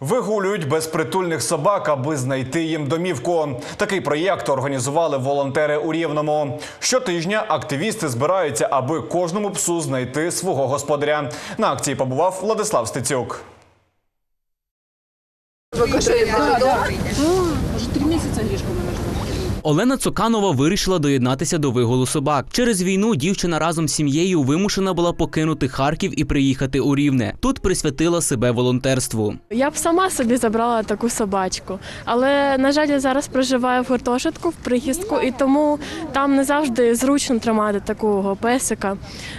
Вигулюють безпритульних собак, аби знайти їм домівку. Такий проєкт організували волонтери у Рівному. Щотижня активісти збираються, аби кожному псу знайти свого господаря. На акції побував Владислав Стецюк. Олена Цуканова вирішила доєднатися до вигулу собак. Через війну дівчина разом з сім'єю вимушена була покинути Харків і приїхати у Рівне. Тут присвятила себе волонтерству. Я б сама собі забрала таку собачку, але на жаль, я зараз проживаю в гуртожитку в прихистку, і тому там не завжди зручно тримати такого песика.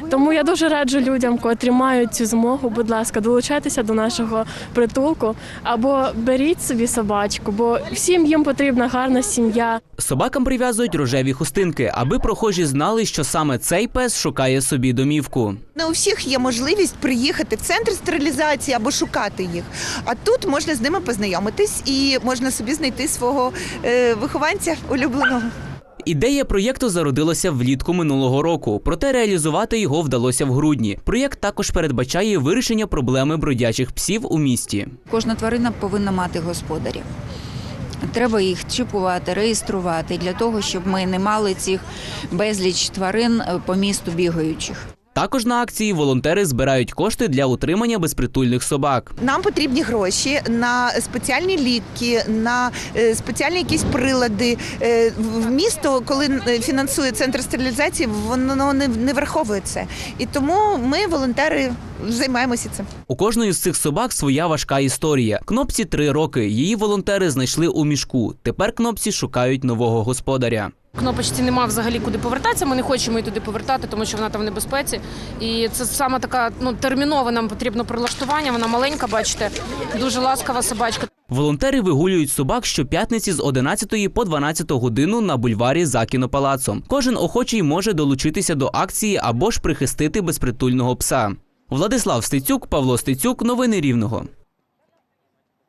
Тому я дуже раджу людям, котрі мають цю змогу, будь ласка, долучайтеся до нашого притулку або беріть собі собачку, бо всім їм потрібна гарна сім'я. Собакам прив'язують рожеві хустинки, аби прохожі знали, що саме цей пес шукає собі домівку. Не у всіх є можливість приїхати в центр стерилізації або шукати їх. А тут можна з ними познайомитись і можна собі знайти свого е, вихованця улюбленого. Ідея проєкту зародилася влітку минулого року, проте реалізувати його вдалося в грудні. Проєкт також передбачає вирішення проблеми бродячих псів у місті. Кожна тварина повинна мати господарів. Треба їх чіпувати, реєструвати для того, щоб ми не мали цих безліч тварин е, по місту бігаючих. Також на акції волонтери збирають кошти для утримання безпритульних собак. Нам потрібні гроші на спеціальні ліки, на е, спеціальні якісь прилади. Е, В місто, коли е, фінансує центр стерилізації, воно не, не враховує це. І тому ми, волонтери, займаємося цим. У кожної з цих собак своя важка історія. Кнопці три роки. Її волонтери знайшли у мішку. Тепер кнопці шукають нового господаря. Кнопочці нема взагалі куди повертатися. Ми не хочемо її туди повертати, тому що вона там в небезпеці. І це саме така ну термінове нам потрібно прилаштування. Вона маленька, бачите, дуже ласкава собачка. Волонтери вигулюють собак щоп'ятниці з 11 по 12 годину на бульварі за кінопалацом. Кожен охочий може долучитися до акції або ж прихистити безпритульного пса. Владислав Стецюк, Павло Стецюк, новини Рівного.